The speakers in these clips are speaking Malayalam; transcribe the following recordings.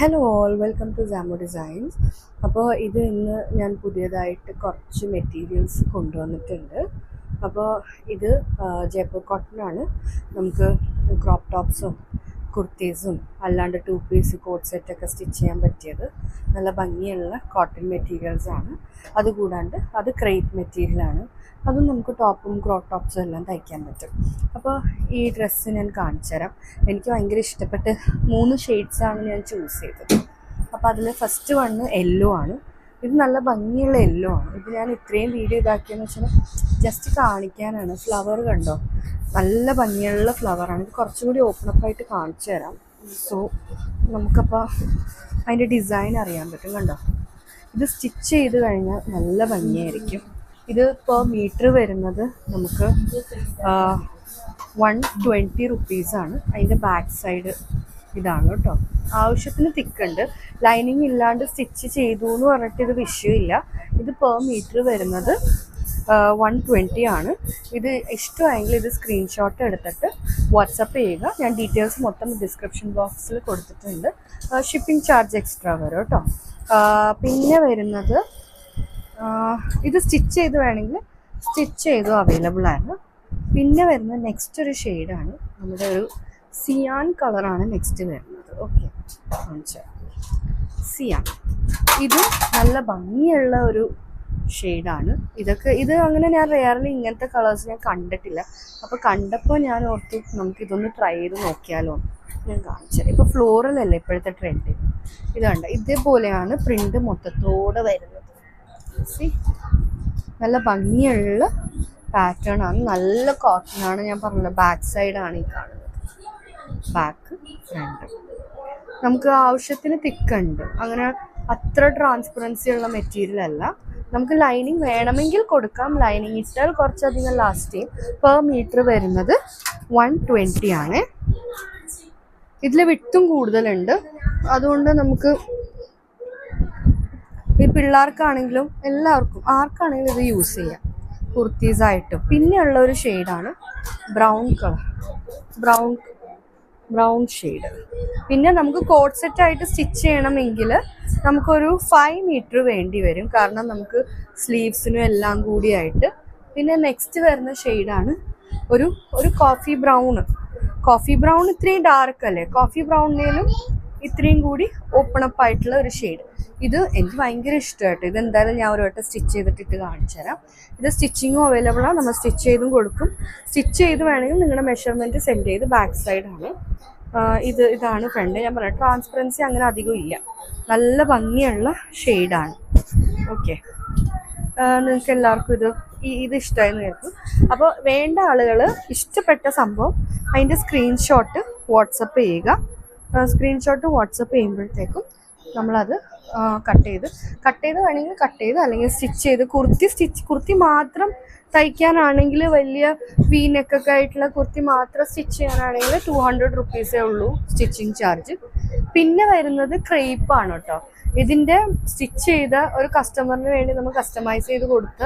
Hello all welcome to Samo designs അപ്പോൾ ഇത് ഇന്ന് ഞാൻ പുതിയതായിട്ട് കുറച്ച് മെറ്റീരിയൽസ് കൊണ്ടുവന്നിട്ടുണ്ട്. അപ്പോൾ ഇത് ജയ്പൂർ കോട്ടൺ ആണ്. നമുക്ക് ക്രോപ്പ് ടോപ്സും കുർത്തീസും അല്ലാണ്ട് ടു പീസ് കോട്ട് സെറ്റൊക്കെ സ്റ്റിച്ച് ചെയ്യാൻ പറ്റിയത്. നല്ല ഭംഗിയുള്ള കോട്ടൺ മെറ്റീരിയൽസാണ് അതുകൂടാണ്ട് അത് ക്രേപ്പ് മെറ്റീരിയലാണ് അതും നമുക്ക് ടോപ്പും ക്രോപ്പ് ടോപ്സും എല്ലാം തയ്ക്കാൻ പറ്റും. അപ്പോൾ ഈ ഡ്രസ്സ് ഞാൻ കാണിച്ചു തരാം. എനിക്ക് ഭയങ്കര ഇഷ്ടപ്പെട്ട് മൂന്ന് ഷെയ്ഡ്സാണ് ഞാൻ ചൂസ് ചെയ്തത്. അപ്പോൾ അതിൽ ഫസ്റ്റ് വണ്ണ് യെല്ലോ ആണ്. ഇത് നല്ല ഭംഗിയുള്ള യെല്ലോ ആണ്. ഇത് ഞാൻ ഇത്രയും വീഡിയോ ഇതാക്കിയെന്ന് വെച്ചാൽ ജസ്റ്റ് കാണിക്കാനാണ്. ഫ്ലവർ കണ്ടോ? നല്ല ഭംഗിയുള്ള ഫ്ലവറാണ് ഇത് കുറച്ചും കൂടി ഓപ്പണപ്പ് ആയിട്ട് കാണിച്ചു തരാം. സോ നമുക്കപ്പോൾ അതിന്റെ ഡിസൈൻ അറിയാൻ പറ്റും കണ്ടോ? ഇത് സ്റ്റിച്ച് ചെയ്ത് കഴിഞ്ഞാൽ നല്ല ഭംഗിയായിരിക്കും. ഇത് പെർ മീറ്റർ വരുന്നത് നമുക്ക് വൺ ട്വന്റി റുപ്പീസാണ് അതിന്റെ ബാക്ക് സൈഡ് ഇതാണ് കേട്ടോ. ആവശ്യത്തിന് തിക്കുണ്ട്. ലൈനിങ് ഇല്ലാണ്ട് സ്റ്റിച്ച് ചെയ്തു എന്ന് പറഞ്ഞിട്ട് ഇത് വിഷയമില്ല ഇത് പെർ മീറ്റർ വരുന്നത് വൺ ട്വന്റി ആണ്. ഇത് ഇഷ്ടമായെങ്കിൽ ഇത് സ്ക്രീൻഷോട്ട് എടുത്തിട്ട് വാട്സപ്പ് ചെയ്യുക. ഞാൻ ഡീറ്റെയിൽസ് മൊത്തം ഡിസ്ക്രിപ്ഷൻ ബോക്സിൽ കൊടുത്തിട്ടുണ്ട്. ഷിപ്പിംഗ് ചാർജ് എക്സ്ട്രാ വരും കേട്ടോ. പിന്നെ വരുന്നത് ഇത് സ്റ്റിച്ച് ചെയ്ത് വേണമെങ്കിൽ സ്റ്റിച്ച് ചെയ്തു അവൈലബിൾ ആണ്. പിന്നെ വരുന്നത് നെക്സ്റ്റ് ഒരു ഷെയ്ഡാണ് നമ്മുടെ ഒരു സിയാൻ കളറാണ് നെക്സ്റ്റ് വരുന്നത്. ഓക്കെ. സിയാൻ. ഇത് നല്ല ഭംഗിയുള്ള ഒരു ഷെയ്ഡാണ്. ഇതൊക്കെ ഇത് അങ്ങനെ ഞാൻ റെയർലി ഇങ്ങനത്തെ കളേഴ്സ് ഞാൻ കണ്ടിട്ടില്ല. അപ്പോൾ കണ്ടപ്പോൾ ഞാൻ ഓർത്തു നമുക്ക് ഇതൊന്ന് ട്രൈ ചെയ്ത് നോക്കിയാലോ ഞാൻ കാണിച്ചത് ഇപ്പോൾ ഫ്ലോറൽ അല്ലേ ഇപ്പോഴത്തെ ട്രെൻഡ് ഇത് കണ്ട? ഇതേപോലെയാണ് പ്രിന്റ് മൊത്തത്തോടെ വരുന്നത്. സി നല്ല ഭംഗിയുള്ള പാറ്റേൺ ആണ്. നല്ല കോട്ടൺ ആണ് ഞാൻ പറഞ്ഞത് ബാക്ക് സൈഡാണ് ഈ കാണുന്നത്. ബാക്ക് ഫ്രണ്ട് നമുക്ക് ആവശ്യത്തിന് തിക്കുണ്ട്. അങ്ങനെ അത്ര ട്രാൻസ്പെറൻസി ഉള്ള മെറ്റീരിയൽ അല്ല. നമുക്ക് ലൈനിങ് വേണമെങ്കിൽ കൊടുക്കാം. ലൈനിങ് ഇട്ടാൽ കുറച്ചധികം ലാസ്റ്റ് ചെയ്യും. പെർ മീറ്റർ വരുന്നത് വൺ ട്വന്റി ആണ്. ഇതിൽ വിട്ടും കൂടുതലുണ്ട്. അതുകൊണ്ട് നമുക്ക് ഈ പിള്ളേർക്കാണെങ്കിലും എല്ലാവർക്കും ആർക്കാണെങ്കിലും ഇത് യൂസ് ചെയ്യാം. കുർത്തീസായിട്ടും പിന്നെയുള്ള ഒരു ഷെയ്ഡാണ് brown colour brown brown shade. പിന്നെ നമുക്ക് കോഡ് സെറ്റ് ആയിട്ട് സ്റ്റിച്ച് ചെയ്യണമെങ്കിൽ നമുക്കൊരു ഫൈവ് മീറ്റർ വേണ്ടി വരും. കാരണം നമുക്ക് സ്ലീവ്സിനും എല്ലാം കൂടിയായിട്ട് പിന്നെ നെക്സ്റ്റ് വരുന്ന ഷെയ്ഡാണ് ഒരു ഒരു കോഫി ബ്രൗൺ കോഫി ബ്രൗൺ ഇത്രയും ഡാർക്ക് അല്ലേ? കോഫി ബ്രൗണിലും ഇത്രയും കൂടി ഓപ്പൺ അപ്പ് ആയിട്ടുള്ള ഒരു ഷെയ്ഡ് ഇത് എനിക്ക് ഭയങ്കര ഇഷ്ടമായിട്ട്. ഇത് എന്തായാലും ഞാൻ ഒരു വട്ടം സ്റ്റിച്ച് ചെയ്തിട്ടിട്ട് കാണിച്ചു തരാം. ഇത് സ്റ്റിച്ചിങ്ങും അവൈലബിൾ ആണ്. നമ്മൾ സ്റ്റിച്ച് ചെയ്തും കൊടുക്കും. സ്റ്റിച്ച് ചെയ്ത് വേണമെങ്കിൽ നിങ്ങളുടെ മെഷർമെന്റ് സെൻഡ് ചെയ്ത് ബാക്ക് സൈഡാണ് ഇത് ഇതാണ് ഫ്രണ്ട് ഞാൻ പറയാം ട്രാൻസ്പെറൻസി അങ്ങനെ അധികം ഇല്ല. നല്ല ഭംഗിയുള്ള ഷെയ്ഡാണ് ഓക്കെ നിങ്ങൾക്ക് എല്ലാവർക്കും ഇത് ഇത് ഇഷ്ടമായി കേൾക്കും അപ്പോൾ വേണ്ട ആളുകൾ ഇഷ്ടപ്പെട്ട സംഭവം അതിന്റെ സ്ക്രീൻഷോട്ട് വാട്സപ്പ് ചെയ്യുക. സ്ക്രീൻഷോട്ട് വാട്സപ്പ് ചെയ്യുമ്പോഴത്തേക്കും നമ്മളത് കട്ട് ചെയ്ത്. കട്ട് ചെയ്ത് വേണമെങ്കിൽ കട്ട് ചെയ്ത് അല്ലെങ്കിൽ സ്റ്റിച്ച് ചെയ്ത്. കുർത്തി സ്റ്റിച്ച് കുർത്തി മാത്രം തയ്ക്കാനാണെങ്കിൽ വലിയ വി നെക്കൊക്കെ ആയിട്ടുള്ള കുർത്തി മാത്രം സ്റ്റിച്ച് ചെയ്യാനാണെങ്കിൽ ടു ഹൺഡ്രഡ് റുപ്പീസേ ഉള്ളൂ സ്റ്റിച്ചിങ് ചാർജ് പിന്നെ വരുന്നത് ക്രേപ്പാണ് കേട്ടോ ഇതിന്റെ സ്റ്റിച്ച് ചെയ്ത ഒരു കസ്റ്റമറിന് വേണ്ടി നമ്മൾ കസ്റ്റമൈസ് ചെയ്ത് കൊടുത്ത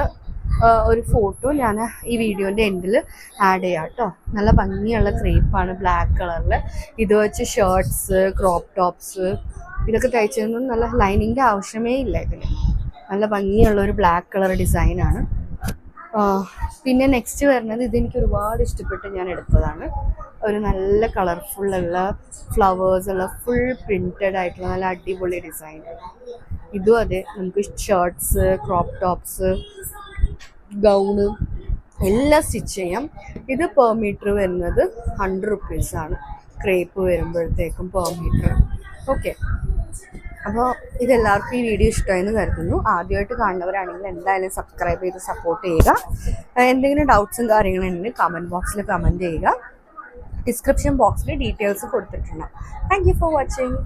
ഒരു ഫോട്ടോ ഞാൻ ഈ വീഡിയോന്റെ എൻഡിൽ ആഡ് ചെയ്യാം കേട്ടോ നല്ല ഭംഗിയുള്ള ക്രേപ്പാണ് ബ്ലാക്ക് കളറിൽ ഇത് വെച്ച് ഷർട്ട്സ് ക്രോപ്പ് ടോപ്സ് ഇതൊക്കെ തയ്ച്ചതൊന്നും നല്ല ലൈനിങ്ങിന്റെ ആവശ്യമേ ഇല്ല ഇതിന് നല്ല ഭംഗിയുള്ള ഒരു ബ്ലാക്ക് കളർ ഡിസൈനാണ് പിന്നെ നെക്സ്റ്റ് വരുന്നത് ഇതെനിക്ക് ഒരുപാട് ഇഷ്ടപ്പെട്ട് ഞാൻ എടുത്തതാണ്. ഒരു നല്ല കളർഫുള്ളുള്ള ഫ്ലവേഴ്സ് ഉള്ള ഫുൾ പ്രിന്റഡ് ആയിട്ടുള്ള നല്ല അടിപൊളി ഡിസൈൻ ഇതും അതെ നമുക്ക് ഷർട്ട്സ് ക്രോപ്പ് ടോപ്സ് ഗൗണ് എല്ലാം സ്റ്റിച്ച് ചെയ്യാം. ഇത് പെർ മീറ്റർ വരുന്നത് ഹൺഡ്രഡ് റുപ്പീസാണ് ക്രേപ്പ് വരുമ്പോഴത്തേക്കും പെർ മീറ്റർ ഓക്കെ അപ്പോൾ ഇതെല്ലാവർക്കും ഈ വീഡിയോ ഇഷ്ടമായെന്ന് കരുതുന്നു. ആദ്യമായിട്ട് കാണുന്നവരാണെങ്കിൽ എന്തായാലും സബ്സ്ക്രൈബ് ചെയ്ത് സപ്പോർട്ട് ചെയ്യുക. എന്തെങ്കിലും ഡൗട്ട്സും കാര്യങ്ങളും ഉണ്ടെങ്കിൽ കമന്റ് ബോക്സിൽ കമന്റ് ചെയ്യുക. ഡിസ്ക്രിപ്ഷൻ ബോക്സിൽ ഡീറ്റെയിൽസ് കൊടുത്തിട്ടുണ്ട്. Thank for watching